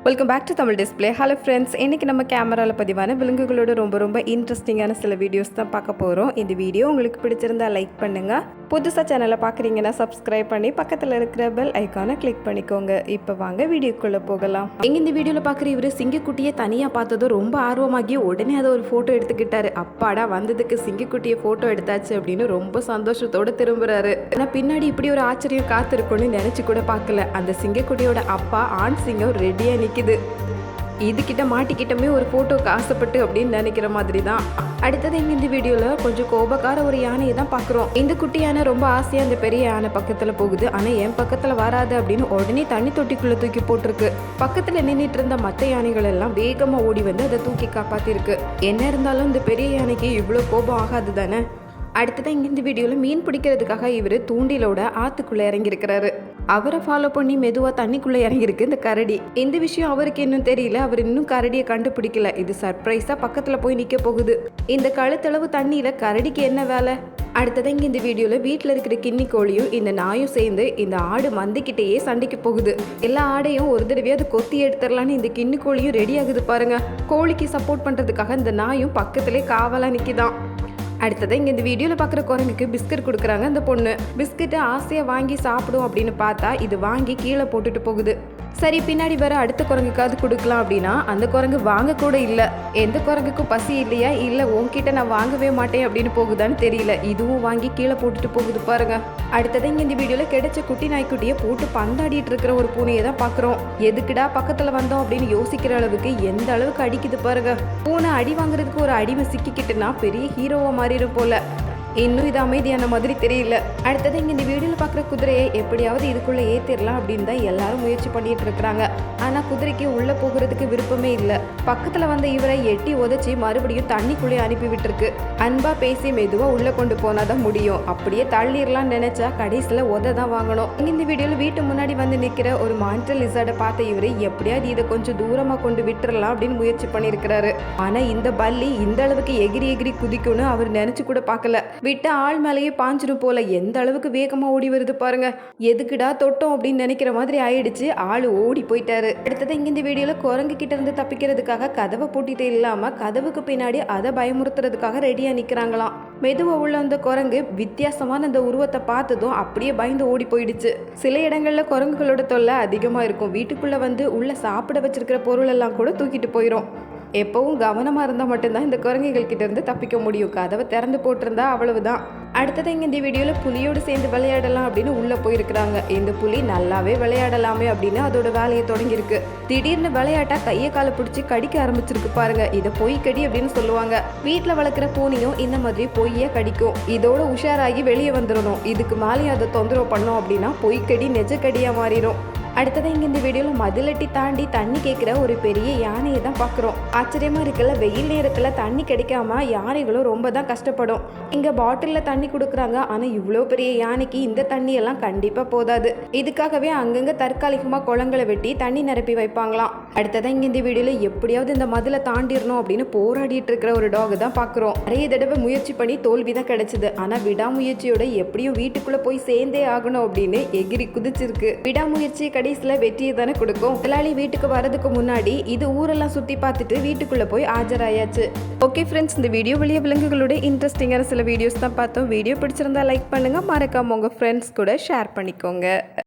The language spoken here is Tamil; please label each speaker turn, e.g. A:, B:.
A: Welcome back to Tamil display hello friends இன்றைக்கி நம்ம கேமராவில் பதிவான விலங்குகளோட ரொம்ப ரொம்ப இன்ட்ரெஸ்டிங்கான சில வீடியோஸ் தான் பார்க்க போகிறோம் இந்த வீடியோ உங்களுக்கு பிடிச்சிருந்தா லைக் பண்ணுங்கள் புதுசாக சேனலை பார்க்குறீங்கன்னா சப்ஸ்கிரைப் பண்ணி பக்கத்தில் இருக்கிற பெல் ஐக்கானை கிளிக் பண்ணிக்கோங்க. இப்போ வாங்க வீடியோக்குள்ளே போகலாம். எங்க இந்த வீடியோவில் பார்க்குற இவர் சிங்கக்குட்டியை தனியாக பார்த்ததும் ரொம்ப ஆர்வமாகி உடனே அதை ஒரு ஃபோட்டோ எடுத்துக்கிட்டாரு. அப்பாடா வந்ததுக்கு சிங்கக்குட்டியை ஃபோட்டோ எடுத்தாச்சு அப்படின்னு ரொம்ப சந்தோஷத்தோடு திரும்புகிறாரு ஆனால் பின்னாடி இப்படி ஒரு ஆச்சரியம் காத்திருக்கும்னு நினச்சி கூட பார்க்கல. அந்த சிங்கக்குட்டியோட அப்பா ஆண் சிங்கம் ரெடியாக நிற்கிது இதுக்கிட்ட மாட்டிக்கிட்டமே ஒரு ஃபோட்டோக்கு ஆசைப்பட்டு அப்படின்னு நினைக்கிற மாதிரி தான் அடுத்தது இங்கே இந்த வீடியோவில் கொஞ்சம் கோபக்கார ஒரு யானையை தான் பார்க்குறோம். இந்த குட்டி யானை ரொம்ப ஆசையாக அந்த பெரிய யானை பக்கத்தில் போகுது. ஆனால் என் பக்கத்தில் வராது அப்படின்னு உடனே தண்ணி தொட்டிக்குள்ளே தூக்கி போட்டிருக்கு. பக்கத்தில் நின்றுட்டு இருந்த மற்ற யானைகள் எல்லாம் வேகமாக ஓடி வந்து அதை தூக்கி காப்பாற்றிருக்கு என்ன இருந்தாலும் இந்த பெரிய யானைக்கு இவ்வளோ கோபம் ஆகாது தானே? அடுத்ததான் இங்கே இந்த வீடியோவில் மீன் பிடிக்கிறதுக்காக இவர் தூண்டிலோட ஆற்றுக்குள்ளே இறங்கியிருக்கிறாரு. அவரை ஃபாலோ பண்ணி மெதுவாக தண்ணிக்குள்ளே இறங்கியிருக்கு இந்த கரடி. இந்த விஷயம் அவருக்கு இன்னும் தெரியல. அவர் இன்னும் கரடியை கண்டுபிடிக்கல. இது சர்ப்ரைஸாக பக்கத்தில் போய் நிற்க போகுது. இந்த கழுத்தளவு தண்ணியில் கரடிக்கு என்ன வேலை? அடுத்ததான் இங்கே இந்த வீடியோவில் வீட்டில் இருக்கிற கிண்ணி கோழியும் இந்த நாயும் சேர்ந்து இந்த ஆடு மந்திக்கிட்டேயே சண்டைக்கு போகுது. எல்லா ஆடையும் ஒரு தடவையாவது கொத்தி எடுத்துடலான்னு இந்த கிண்ணி கோழியும் ரெடி ஆகுது பாருங்க. கோழிக்கு சப்போர்ட் பண்ணுறதுக்காக இந்த நாயும் பக்கத்திலே காவலாக நிற்கிதான் அடுத்தது இங்கே இந்த வீடியோவில் பார்க்குற குரங்குக்கு பிஸ்கட் கொடுக்குறாங்க அந்த பொண்ணு. பிஸ்கட்டை ஆசையாக வாங்கி சாப்பிடும் அப்படின்னு பார்த்தா இது வாங்கி கீழே போட்டுட்டு போகுது. சரி பின்னாடி வர அடுத்த குரங்குக்காவது கொடுக்கலாம் அப்படின்னா அந்த குரங்கு வாங்க கூட இல்லை. எந்த குரங்குக்கும் பசி இல்லையா? இல்லை உன்கிட்ட நான் வாங்கவே மாட்டேன் அப்படின்னு போகுதான்னு தெரியல. இதுவும் வாங்கி கீழே போட்டுட்டு போகுது பாருங்க. அடுத்தது இங்கே இந்த வீடியோவில் கிடைச்ச குட்டி நாய்க்குட்டியை போட்டு பந்தாடிட்டு இருக்கிற ஒரு பூனையை தான் பார்க்குறோம். எதுக்குடா பக்கத்தில் வந்தோம் அப்படின்னு யோசிக்கிற அளவுக்கு எந்த அளவுக்கு அடிக்குது பாருங்க. பூனை அடி வாங்குறதுக்கு ஒரு அடிமை சிக்கிக்கிட்டுனா பெரிய ஹீரோவாக மாறிடும் போல. இன்னும் இது அமைதியான மாதிரி தெரியல. அடுத்தது இங்கே இந்த வீடியோவில் பார்க்குற குதிரையை எப்படியாவது இதுக்குள்ளே ஏற்றிடலாம் அப்படின்னு தான் எல்லாரும் முயற்சி பண்ணிட்டு இருக்கிறாங்க. ஆனால் குதிரைக்கு உள்ளே போகிறதுக்கு விருப்பமே இல்லை. பக்கத்தில் வந்த இவரை எட்டி உதச்சி மறுபடியும் தண்ணிக்குள்ளே அனுப்பி விட்டுருக்கு. அன்பாக பேசி மெதுவாக உள்ளே கொண்டு போனால் தான் முடியும். அப்படியே தள்ளிடலாம்னு நினச்சா கடைசியில் உத தான் வாங்கணும். இங்கே இந்த வீடியோவில் வீட்டு முன்னாடி வந்து நிற்கிற ஒரு மான்டல் லிசார்டை பார்த்த இவர் எப்படியாவது இதை கொஞ்சம் தூரமாக கொண்டு விட்டுறலாம் அப்படின்னு முயற்சி பண்ணியிருக்கிறாரு. ஆனால் இந்த பல்லி இந்த அளவுக்கு எகிரி எகிரி குதிக்கும்னு அவர் நினச்சி கூட பார்க்கல. விட்ட ஆள் மேலேயே பாஞ்சிடும் போல எந்த அளவுக்கு வேகமாக ஓடி வருது பாருங்க. எதுக்குடா தொட்டோம் அப்படின்னு நினைக்கிற மாதிரி ஆயிடுச்சு. ஆள் ஓடி போயிட்டாரு. அடுத்தது இங்கே இந்த வீடியோவில் குரங்கு கிட்ட இருந்து தப்பிக்கிறதுக்காக கதவை பூட்டிட்டு இல்லாமல் கதவுக்கு பின்னாடி அதை பயமுறுத்துறதுக்காக ரெடியாக நிற்கிறாங்களாம் மெதுவாக உள்ள அந்த குரங்கு வித்தியாசமான அந்த உருவத்தை பார்த்ததும் அப்படியே பயந்து ஓடி போயிடுச்சு. சில இடங்களில் குரங்குகளோட தொல்லை அதிகமாக இருக்கும். வீட்டுக்குள்ளே வந்து உள்ள சாப்பிட வச்சிருக்கிற பொருள் எல்லாம் கூட தூக்கிட்டு போயிடும் எப்பவும் கவனமாக இருந்தால் மட்டும்தான் இந்த குரங்குகள் இருந்து தப்பிக்க முடியும். கதவை திறந்து போட்டிருந்தா அவ்வளவுதான். அடுத்தது இங்கே இந்த வீடியோவில் புலியோடு சேர்ந்து விளையாடலாம் அப்படின்னு உள்ளே போயிருக்கிறாங்க. இந்த புலி நல்லாவே விளையாடலாமே அப்படின்னு அதோட வேலையை தொடங்கியிருக்கு. திடீர்னு விளையாட்டா கையை காலை பிடிச்சி கடிக்க ஆரம்பிச்சிருக்கு பாருங்க. இதை பொய் கடி அப்படின்னு சொல்லுவாங்க. வீட்டில் வளர்க்குற பூனையும் இந்த மாதிரி பொய்யே கடிக்கும். இதோட உஷாராகி வெளியே வந்துடணும். இதுக்கு மேலேயும் அதை தொந்தரவு பண்ணோம் அப்படின்னா பொய்க்கடி நெஜக்கடியாக மாறிடும். அடுத்தது இங்கே இந்த வீடியோவில் மதிலட்டி தாண்டி தண்ணி கேட்குற ஒரு பெரிய யானையை தான் பார்க்குறோம் ஆச்சரியமாக இருக்கல வெயில் நேரத்தில் தண்ணி கிடைக்காம யானைகளும் ரொம்ப தான் கஷ்டப்படும். இங்கே பாட்டிலில் தண்ணி கொடுக்குறாங்க. ஆனால் இவ்வளோ பெரிய யானைக்கு இந்த தண்ணியெல்லாம் கண்டிப்பாக போதாது. இதுக்காகவே அங்கங்கே தற்காலிகமாக குளங்களை வெட்டி தண்ணி நிரப்பி வைப்பாங்களாம். அடுத்ததான் இங்கே இந்த வீடியோவில் எப்படியாவது இந்த மதிலை தாண்டிடணும் அப்படின்னு போராடிட்டு இருக்கிற ஒரு டாக் தான் பார்க்குறோம் நிறைய தடவை முயற்சி பண்ணி தோல்வி தான் கிடைச்சிது. ஆனால் விடாமுயற்சியோட எப்படியும் வீட்டுக்குள்ளே போய் சேர்ந்தே ஆகணும் அப்படின்னு எகிரி குதிச்சிருக்கு. விடாமுயற்சியை கடைசியில் வெற்றியை தானே கொடுக்கும். முதலாளி வீட்டுக்கு வரதுக்கு முன்னாடி இது ஊரெல்லாம் சுற்றி பார்த்துட்டு வீட்டுக்குள்ளே போய் ஆஜராயாச்சு. ஓகே ஃப்ரெண்ட்ஸ் இந்த வீடியோ வெளியே விலங்குகளோட இன்ட்ரெஸ்டிங்கான சில வீடியோஸ் தான் பார்த்தோம். வீடியோ பிடிச்சிருந்தா லைக் பண்ணுங்கள் மறக்காம உங்கள் ஃப்ரெண்ட்ஸ் கூட ஷேர் பண்ணிக்கோங்க.